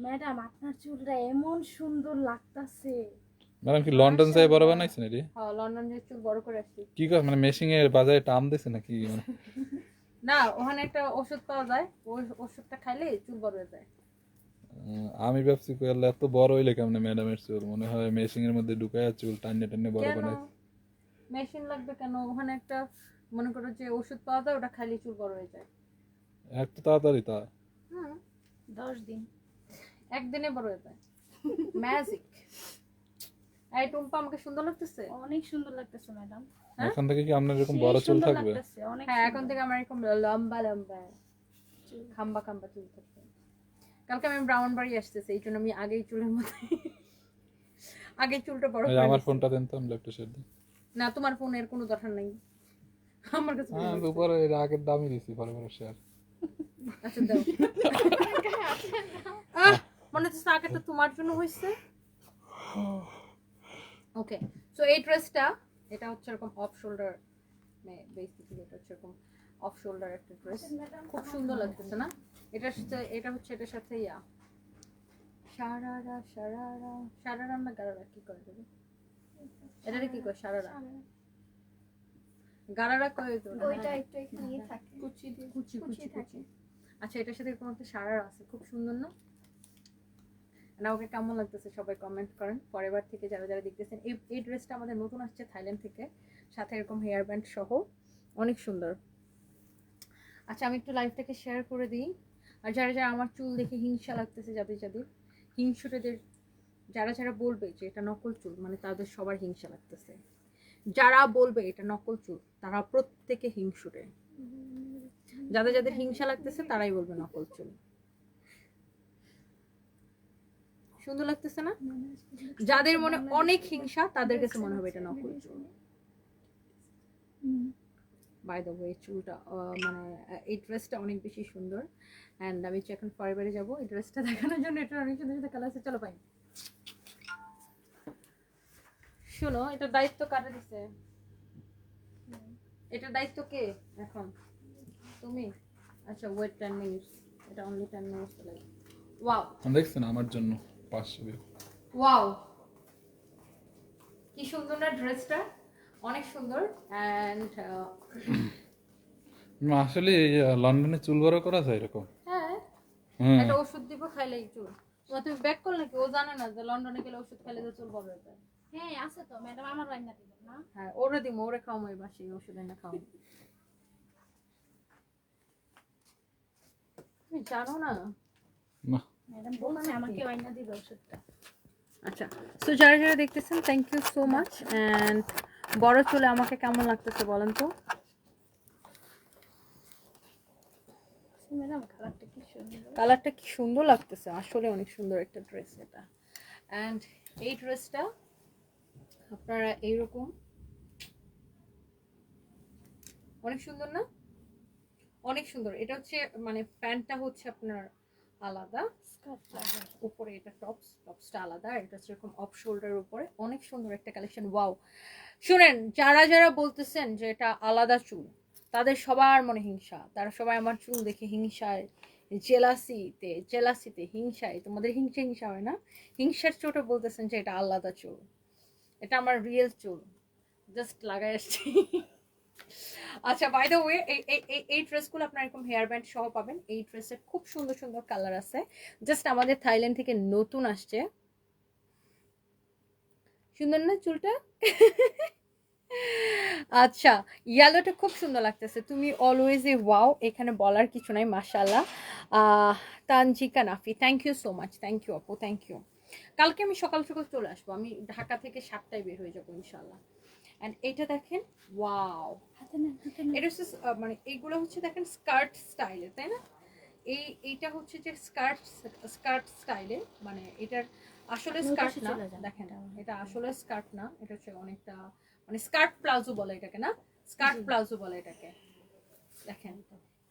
Madam আপনার চুলটা এমন সুন্দর লাগতাছে। ম্যাডাম কি লন্ডন যাই বড় বানাইছেন এটি? হ্যাঁ লন্ডন যে চুল বড় করে আসছি। কি কর মানে মেশিং এর বাজারে টাম দিছে নাকি? মানে না ওখানে একটা ওষুধ পাওয়া যায় ওই ওষুধটা খাইলে চুল বড় হয়ে যায়। আমি ভাবছি করলে এত বড় হইলে কেমন ম্যাডামের চুল? মনে হয় মেশিং এর মধ্যে ঢুকায় চুল টান্নে টান্নে বড় কেন? বানাইছে। মেশিন লাগবে কেন? ওখানে একটা মনে করো যে ওষুধ পাওয়া যায় ওটা খাইলে চুল বড় হয়ে যায়। এত তাড়াতাড়ি তা? হুম দশ দিন। একদিনে বড় হয়ে যায়। ম্যাজিক এই টুম্পা আমাকে সুন্দর লাগতেছে? অনেক সুন্দর লাগতেছে ম্যাডাম। হ্যাঁ? এখন থেকে কি আপনার এরকম বড় চুল থাকবে? হ্যাঁ এখন থেকে আমার এরকম লম্বা লম্বা খাম্বা খাম্বা চুল থাকবে। কালকে আমি ব্রাউন বাড়ি আসতেছে এই জন্য আমি আগেই চুলের মধ্যে আগে চুলটা বড় করে আমার ফোনটা দেন তো আমি ল্যাপটপ শেয়ার দিই। না তোমার ফোনের কোনো দরকার নাই। আমার কাছে হ্যাঁ আমি উপরে এর আগের দামই দিছি পরে পরে শেয়ার আচ্ছা দাও। আহ, মনে হচ্ছে আগেটা তোমার জন্য হয়েছে ওকে সো এই ড্রেসটা এটা হচ্ছে এরকম অফ শোল্ডার বেসিক্যালি এটা হচ্ছে এরকম অফ শোল্ডার একটা ড্রেস খুব সুন্দর লাগতেছে না? এটার সাথে এটা হচ্ছে এটার সাথে ইয়া। সারারা সারারা সারারা না গারারা কি করে দেবে এটারে কি করে সারারা গারারা করে তো ওইটা একটু এখানে থাকে। কুচি দিয়ে। কুচি কুচি কুচি থাকে। আচ্ছা এটার সাথে এরকম একটা সারার আছে খুব সুন্দর না? না, ওকে কেমন লাগতেছে সবাই কমেন্ট করেন। পরের বার থেকে যারা যারা দেখতেছেন, এই এই ড্রেসটা আমাদের নতুন আসছে থাইল্যান্ড থেকে, সাথে এরকম হেয়ার ব্যান্ড সহ। অনেক সুন্দর। আচ্ছা আমি একটু লাইভটাকে শেয়ার করে দিই। আর যারা যারা আমার চুল দেখে হিংসা লাগতেছে যাদের যাদের হিংসুটেদের যারা যারা বলবে যে এটা নকল চুল মানে তাদের সবার হিংসা লাগতেছে। যারা বলবে এটা নকল চুল, তারা প্রত্যেকে হিংসুটে। যাদের যাদের হিংসা লাগতেছে তারাই বলবে নকল চুল। সুন্দর লাগতেছে না? যাদের মনে অনেক হিংসা, তাদের কাছে মনে হবে এটা নকল চুল। বাই দ্য ওয়ে চুলটা মানে এই ড্রেসটা অনেক বেশি সুন্দর। অ্যান্ড আমি এখন পরের বারে যাব। এই ড্রেসটা দেখানোর জন্য এটা অনেক সুন্দর সুন্দর কালার চলো, পাই। শোনো, এটা দায়িত্ব কাটা দিছে? এটা দায়িত্ব কে এখন? তুমি? আচ্ছা ওয়েট টেন মিনিটস এটা অনলি টেন মিনিটস লাগে ওয়াও দেখছেন আমার জন্য? পাঁচশো ওয়াও। কি সুন্দর না ড্রেসটা? অনেক সুন্দর। অ্যান্ড আসলে আহ, লন্ডনে চুল বড় করা যায় এরকম? হ্যাঁ। হ্যাঁ। একটা ওষুধ দিব খাইলে চুল। তুমি ব্যাক করলে কি ও জানে না যে লন্ডনে গেলে ওষুধ খাইলে যে চুল বড় হয়ে যায়। হ্যাঁ আছে তো। ম্যাডাম আমার রান্না দিব না হ্যাঁ ওরে দিব ওরে খাওয়াম ওই বাসি ওষুধ এনে খাওয়াম তুমি জানো না? না। ম্যাডাম বলছে আমাকে রান্না দিবে ওষুধটা। আচ্ছা সো যারা যারা দেখতেছেন thank you so much and বড় চুলে আমাকে কেমন লাগতেছে বলেন তো? কালারটা কি সুন্দর? কালারটা কি সুন্দর লাগতেছে আসলে অনেক সুন্দর একটা ড্রেস এটা। অ্যান্ড এই ড্রেসটা আপনারা এইরকম অনেক সুন্দর না? অনেক সুন্দর এটা হচ্ছে মানে প্যান্টটা হচ্ছে আপনার আলাদা স্কার্ট উপরে এটা টপস টপসটা আলাদা এটা সেরকম অফ শোল্ডার উপরে। অনেক সুন্দর একটা কালেকশন ওয়াও শুনেন যারা যারা বলতেছেন যে এটা আলাদা চুল তাদের সবার মনে হিংসা। তারা সবাই আমার চুল দেখে হিংসায় জেলাসিতে জেলাসিতে হিংসায়। তোমাদের হিংসা হিংসা হয় না? হিংসার চোটে বলতেছেন যে এটা আলাদা চুল। এটা আমার রিয়েল চুল। জাস্ট লাগাই আসছি। আচ্ছা বাই দ্য ওয়ে এই, এই- ড্রেসগুলো আপনার এরকম হেয়ার ব্যান্ড সহ পাবেন। এই ড্রেসের খুব সুন্দর সুন্দর কালার আছে। জাস্ট আমাদের থাইল্যান্ড থেকে নতুন আসছে। সুন্দর না চুলটা? আচ্ছা ইয়েলোটা খুব সুন্দর লাগতেছে। তুমি অলওয়েজ এ ওয়াও এখানে বলার কিছু নাই মাশাল্লাহ Tanjika Nafi thank you so much thank you আপু থ্যাংক ইউ কালকে আমি সকাল সকাল চলে আসব। আমি ঢাকা থেকে সাতটায় বের হয়ে যাব ইনশাল্লাহ অ্যান্ড এটা দেখেন ওয়াও এটা হচ্ছে মানে এইগুলো হচ্ছে দেখেন স্কার্ট স্টাইলে তাই না? এই এইটা হচ্ছে যে স্কার্ট স্কার্ট স্টাইলে মানে এটার আসলে স্কার্ট না। দেখেন এটা আসলে স্কার্ট না এটা হচ্ছে অনেকটা মানে স্কার্ট প্লাজো বলে এটাকে না? স্কার্ট প্লাজো বলে এটাকে। দেখেন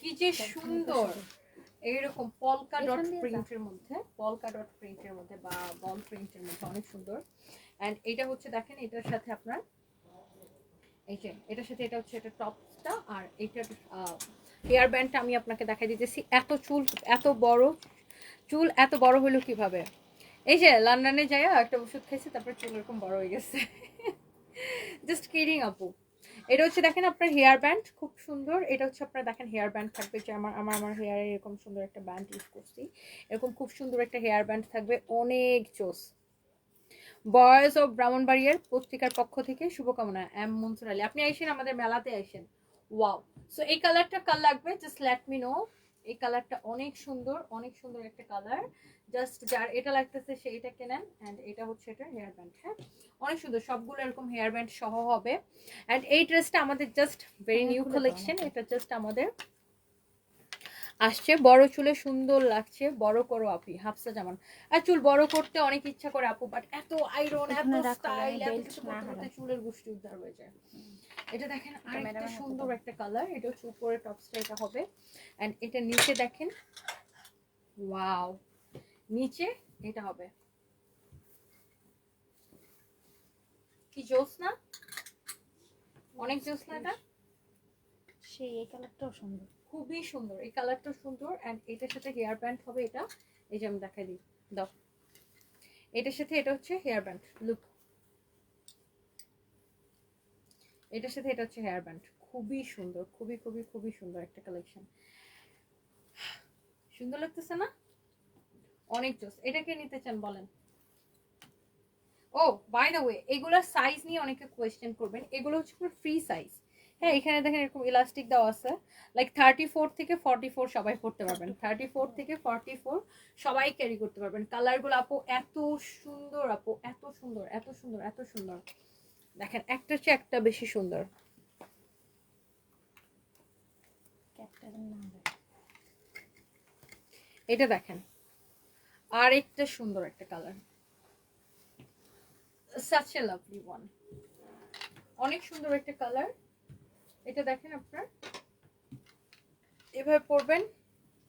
কি যে সুন্দর। এইরকম পলকা ডট প্রিন্টের মধ্যে পলকা ডট প্রিন্টের মধ্যে বা বল প্রিন্টের মধ্যে অনেক সুন্দর। অ্যান্ড এটা হচ্ছে দেখেন এটার সাথে আপনার এই যে, এটার সাথে এটা হচ্ছে, এটা টপসটা, আর এটার হেয়ার ব্যান্ডটা আমি আপনাকে দেখাই দিতেছি। এত চুল, এত বড়, চুল এত বড় হলো কীভাবে? এই যে লন্ডনে যাইয়া একটা ওষুধ খাইছি, তারপরে চুল এরকম বড় হয়ে গেছে। জাস্ট কিডিং আপু। এটা হচ্ছে, দেখেন আপনার হেয়ার ব্যান্ড খুব সুন্দর। এটা হচ্ছে, আপনার দেখেন হেয়ার ব্যান্ড থাকবে যে আমার আমার আমার হেয়ারে এরকম সুন্দর একটা ব্যান্ড ইউজ করছি। এরকম খুব সুন্দর একটা হেয়ার ব্যান্ড থাকবে, অনেক চোস বয়েজ অফ ব্রাহ্মণবাড়িয়ার পত্রিকার পক্ষ থেকে শুভকামনা এম মনসুর আলী। আপনি আইসেন আমাদের মেলাতে আইসেন। ওয়াও। সো এই কালারটা কাল লাগবে? জাস্ট লেট মি নো এই কালারটা অনেক সুন্দর অনেক সুন্দর একটা কালার জাস্ট যার এটা লাগতেছে সে এটা কেনেন। অ্যান্ড এটা হচ্ছে এটা হেয়ার ব্যান্ড হ্যাঁ? অনেক সুন্দর। সবগুলো এরকম হেয়ার ব্যান্ড সহ হবে। অ্যান্ড এই ড্রেসটা আমাদের জাস্ট ভেরি নিউ কালেকশন এটা জাস্ট আমাদের আসছে। বড় চুলে সুন্দর লাগছে। বড় করো আপি হাফসা জামান। আর চুল বড় করতে অনেক ইচ্ছা করে আপু বাট এত আয়রন এত স্টাইল এত কিছু করতে করতে চুলের গোষ্ঠী উদ্ধার হয়ে যায়। এটা দেখেন আরেকটা সুন্দর একটা কালার এটা হচ্ছে উপরে টপসটা এটা হবে। এন্ড এটা নিচে দেখেন ওয়াও নিচে এটা হবে। কি জোস না? অনেক জোস না এটা? সেই এই কালারটাও সুন্দর। খুবই সুন্দর। এই কালারটা সুন্দর এন্ড এটার সাথে হেয়ার ব্যান্ড হবে এটা। এই যে আমি দেখাই দিই। দাও। এটার সাথে এটা হচ্ছে হেয়ার ব্যান্ড লুক এটার সাথে এটা হচ্ছে হেয়ার ব্যান্ড খুবই সুন্দর, খুবই খুবই খুবই সুন্দর একটা কালেকশন সুন্দর লাগতেছে না? অনেক জোস। এটাকে নিতে চান বলেন? ও বাই দ্য ওয়ে এগুলোর সাইজ নিয়ে অনেকে কোয়েশ্চেন করবেন। এগুলো হচ্ছে ফ্রি সাইজ হ্যাঁ এখানে দেখেন এরকম ইলাস্টিক দেওয়া আছে। লাইক থার্টি ফোর থেকে ফর্টি ফোর সবাই পড়তে পারবেন। থার্টি ফোর থেকে ফর্টি ফোর সবাই ক্যারি করতে পারবেন। কালারগুলো আপু এত সুন্দর আপু এত সুন্দর এত সুন্দর এত সুন্দর। দেখেন একটা চেয়ে একটা বেশি সুন্দর। এটা দেখেন আর একটা সুন্দর একটা colour such a lovely one অনেক সুন্দর একটা কালার এটা দেখেন আপনার। এভাবে পরবেন।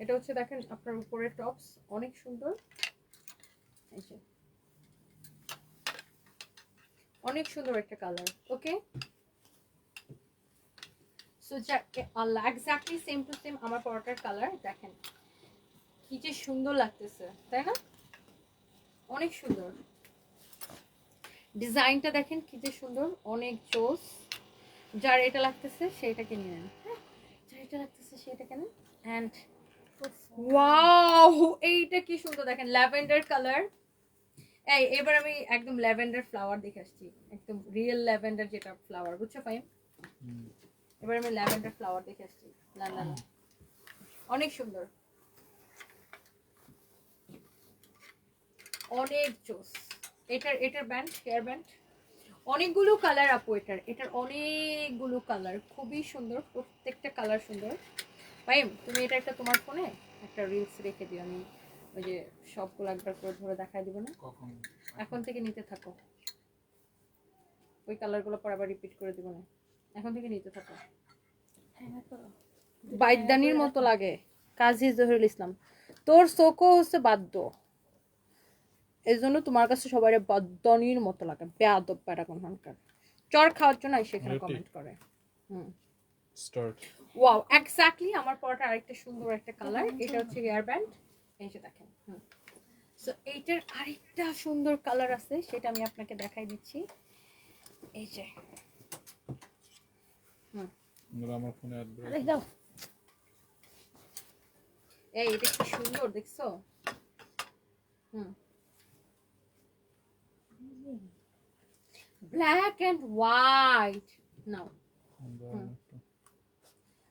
এটা হচ্ছে দেখেন আপনার উপরে টপস, অনেক সুন্দর। অনেক সুন্দর একটা colour, okay? So exactly same to same আমার পরোটার কালার, দেখেন। কি যে সুন্দর লাগতেছে, তাই না? অনেক সুন্দর। ডিজাইনটা দেখেন কি যে সুন্দর, অনেক জোস। যার এটা লাগতেছে সেটা কিনে নেন। হ্যাঁ যার এটা লাগতেছে সেটা কেনেন অ্যান্ড ওয়াও এইটা কি সুন্দর দেখেন ল্যাভেন্ডার কালার। এই এবার আমি একদম ল্যাভেন্ডার ফ্লাওয়ার দেখে আসছি। একদম রিয়েল ল্যাভেন্ডার যেটা ফ্লাওয়ার বুঝছ ফাইম এবার আমি ল্যাভেন্ডার ফ্লাওয়ার দেখে আসছি। লন্ডন অনেক সুন্দর। অনেক জোস এটার এটার ব্যান্ড হেয়ার ব্যান্ড অনেকগুলো কালার আপু এটার। এটার অনেকগুলো কালার খুবই সুন্দর প্রত্যেকটা কালার সুন্দর। পাইম তুমি এটা একটা তোমার ফোনে একটা রিলস রেখে দিও আমি ওই যে সবগুলো একবার করে ধরে দেখাই দিব না? এখন থেকে নিতে থাকো। ওই কালারগুলো পর আবার রিপিট করে দিব না। এখন থেকে নিতে থাকো। হ্যাঁ বাইদানির মতো লাগে। কাজী জহিরুল ইসলাম। তোর চোখও হচ্ছে বাদ্য। এই জন্য তোমার কাছে সবাই বাদ্যনির মতো লাগে বেয়াদব প্যারা কোনখানকার চর খাওয়ার জন্য সেখানে? কমেন্ট করে। হুম। স্টার্ট ওয়াও এক্স্যাক্টলি আমার পরটা আরেকটা সুন্দর একটা কালার এটা হচ্ছে হেয়ার ব্যান্ড এই যে দেখেন হুম। সো এইটার আরেকটা সুন্দর কালার আছে সেটা আমি আপনাকে দেখাই দিচ্ছি। এই যে। আমার ফোনে অ্যাড দাও। এই এটা কি সুন্দর দেখছ? হুম। Black and white now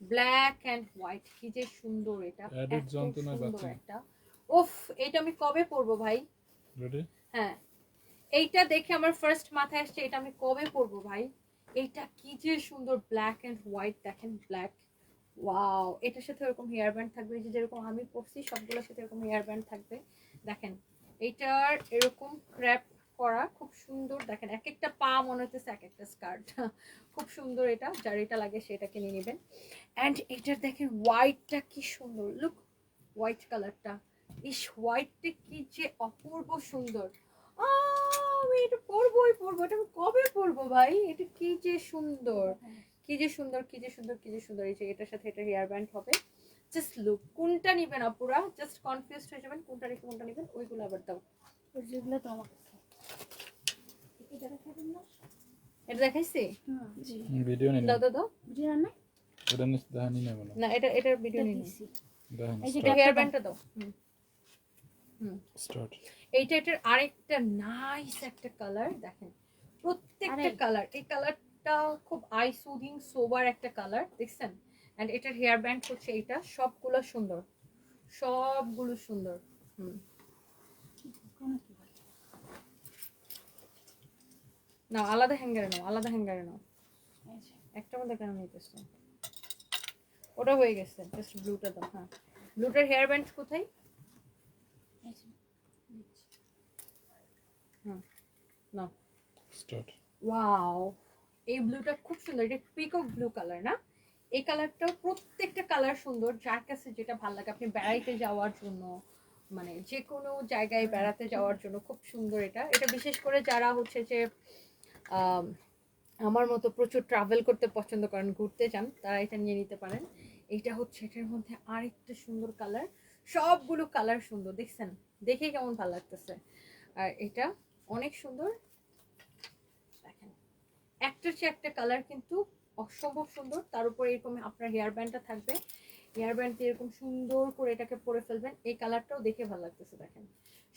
black and white কি যে সুন্দর এটা। Added এত যন্ত্রণায় সুন্দর বাঁচি। একটা। উফ এটা আমি কবে পরবো ভাই? রেডি হ্যাঁ। এইটা দেখে আমার ফার্স্ট মাথায় আসছে এটা আমি কবে পরবো ভাই? এইটা কি যে সুন্দর ব্ল্যাক এন্ড হোয়াইট দেখেন ব্ল্যাক ওয়াও এটার সাথে এরকম হেয়ার ব্যান্ড থাকবে যে যেরকম আমি পরছি সবগুলোর সাথে এরকম হেয়ার ব্যান্ড থাকবে। দেখেন এইটার এরকম ক্র্যাপ করা, খুব সুন্দর। দেখেন এক একটা পা মনে হচ্ছে এক একটা স্কার্ট খুব সুন্দর এটা, যার এটা লাগে সেটা কিনে নেবেন। অ্যান্ড এটার দেখেন হোয়াইটটা কি সুন্দর। লুক হোয়াইট কালারটা ইস হোয়াইটটা কি যে অপূর্ব সুন্দর। আমি এটা পরবোই পরবো, এটা আমি কবে পরবো ভাই? এটা কি যে সুন্দর। কি যে সুন্দর, কি যে সুন্দর, কি যে সুন্দর। এই যে এটার সাথে এটা হেয়ার ব্যান্ড হবে। জাস্ট লুক কোনটা নিবেন আপুরা? জাস্ট কনফিউজড হয়ে যাবেন, কোনটা রেখে কোনটা নিবেন, ওইগুলো আবার দাও। যেগুলো তো আমার কাছে এটা এটা দেখাইছি? ভিডিও নিন দাও এটা নিস না বলো না। এটা এটার ভিডিও নিন দেখিছি এই যে এটা হেয়ার ব্যান্ডটা দাও। হুম। হুম। স্টার্ট এইটা এটার আরেকটা নাইস একটা কালার দেখেন। প্রত্যেকটা কালার এই কালারটা খুব আই সুদিং সোবার একটা কালার দেখছেন? এন্ড এটার হেয়ার ব্যান্ড হচ্ছে এইটা সবগুলো সুন্দর। সবগুলো সুন্দর। হুম কোনো কি বলে? না আলাদা হ্যাঙ্গারে নাও আলাদা হ্যাঙ্গারে নাও। একটা মধ্যে কেন নিতেছো ওটা হয়ে গেছে জাস্ট ব্লুটা দাও হ্যাঁ। ব্লুটার হেয়ার ব্যান্ড কোথায়? এই যে, না স্টার্ট ওয়াও এই ব্লুটা খুব সুন্দর এটা পিকক ব্লু কালার না? এই কালারটাও প্রত্যেকটা কালার সুন্দর যার কাছে যেটা ভালো লাগে আপনি বেড়াইতে যাওয়ার জন্য মানে যে কোনো জায়গায় বেড়াতে যাওয়ার জন্য খুব সুন্দর এটা। এটা বিশেষ করে যারা হচ্ছে যে আমার মতো প্রচুর ট্রাভেল করতে পছন্দ করেন, ঘুরতে যান তারা এটা নিয়ে নিতে পারেন। এইটা হচ্ছে, এটার মধ্যে আরেকটা সুন্দর কালার সবগুলো কালার সুন্দর, দেখছেন? দেখে কেমন ভালো লাগতেছে। আর এটা অনেক সুন্দর। দেখেন একটার চেয়ে একটা কালার কিন্তু অসম্ভব সুন্দর। তার উপরে এরকম আপনার হেয়ার ব্যান্ডটা থাকবে। হেয়ার ব্যান্ড দিয়ে এরকম সুন্দর করে এটাকে পরে ফেলবেন। এই কালারটাও দেখে ভালো লাগতেছে, দেখেন।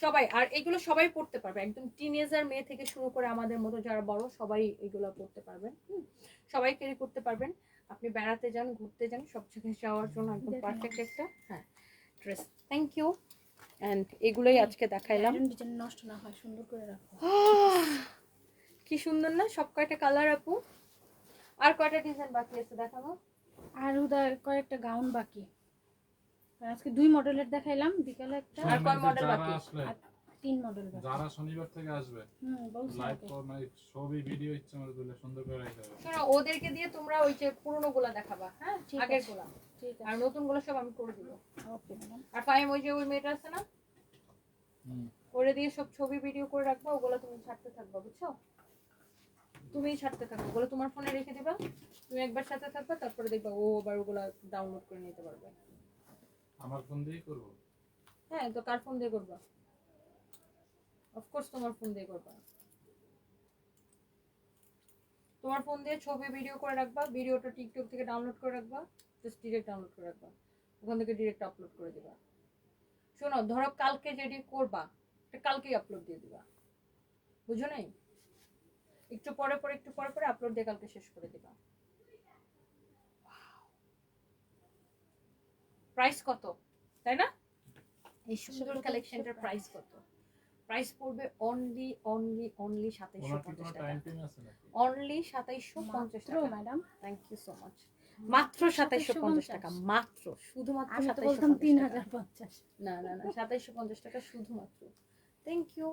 সবাই আর এগুলো সবাই পড়তে পারবে। একদম টিনেজার মেয়ে থেকে শুরু করে আমাদের মতো যারা বড় সবাই এগুলো পড়তে পারবেন। সবাই ক্যারি করতে পারবেন। আপনি বেড়াতে যান ঘুরতে যান সব জায়গায় যাওয়ার জন্য একদম পারফেক্ট একটা হ্যাঁ ড্রেস থ্যাংক ইউ অ্যান্ড এগুলোই আজকে দেখাইলাম। নষ্ট না হয় সুন্দর করে রাখো। কি সুন্দর না সব কয়টা কালার আপু? আর কয়টা ডিজাইন বাকি আছে দেখাবো? আর উদয় কয়েকটা গাউন বাকি। আজকে দুই মডেলের দেখাইলাম বিকালে একটা আর কয় model বাকি? তিন মডেল বাকি। যারা শনিবার থেকে আসবে হুম লাইভ আগে। মানে ছবি ভিডিও ইচ্ছে মতো তুলে সুন্দর করে রাখতে হবে। ওদেরকে দিয়ে তোমরা ওই যে পুরোনো গুলা দেখাবা হ্যাঁ? আগের। গুলা। ঠিক আর নতুনগুলো সব আমি করে দিব। ওকে ম্যাডাম আর ফাইম ওই যে ওই মেয়েটা আছে না? হুম। করে দিয়ে সব ছবি ভিডিও করে রাখবা ওগুলো তুমি ছাড়তে থাকবা বুঝছ? তুমি ছাড়তে থাকো ওগুলো তোমার ফোনে রেখে দিবা। তুমি একবার সাথে থাকবা তারপরে দেখবা ও আবার ওগুলো ডাউনলোড করে নিতে পারবে। আমার ফোন দিয়েই করব? হ্যাঁ তো কার ফোন দিয়ে করবা? অফকোর্স তোমার ফোন দিয়ে করবা। তোমার ফোন দিয়ে ছবি ভিডিও করে রাখবা ভিডিওটা টিকটক থেকে ডাউনলোড করে রাখবা জাস্ট ডিরেক্ট ডাউনলোড করে রাখবা। ওখান থেকে ডিরেক্ট আপলোড করে দিবা। শোনো, ধরো কালকে যেটি করবা, এটা কালকেই আপলোড দিয়ে দিবা। বুঝো নাই? একটু পরে পরে, একটু পরে পরে আপলোড দিয়ে কালকে শেষ করে দিবা। প্রাইস কত? তাই না? এই সুন্দর কালেকশনটার প্রাইস কত? প্রাইস পড়বে অনলি অনলি অনলি সাতাইশশো পঞ্চাশ টাকা। অনলি সাতাইশশো পঞ্চাশ মাত্র টাকা। Madam thank you so much মাত্র সাতাইশশো পঞ্চাশ টাকা মাত্র শুধুমাত্র সাতাইশশো বলতাম তিন হাজার টাকা পঞ্চাশ। না না না সাতাইশশো পঞ্চাশ টাকা শুধুমাত্র। Thank you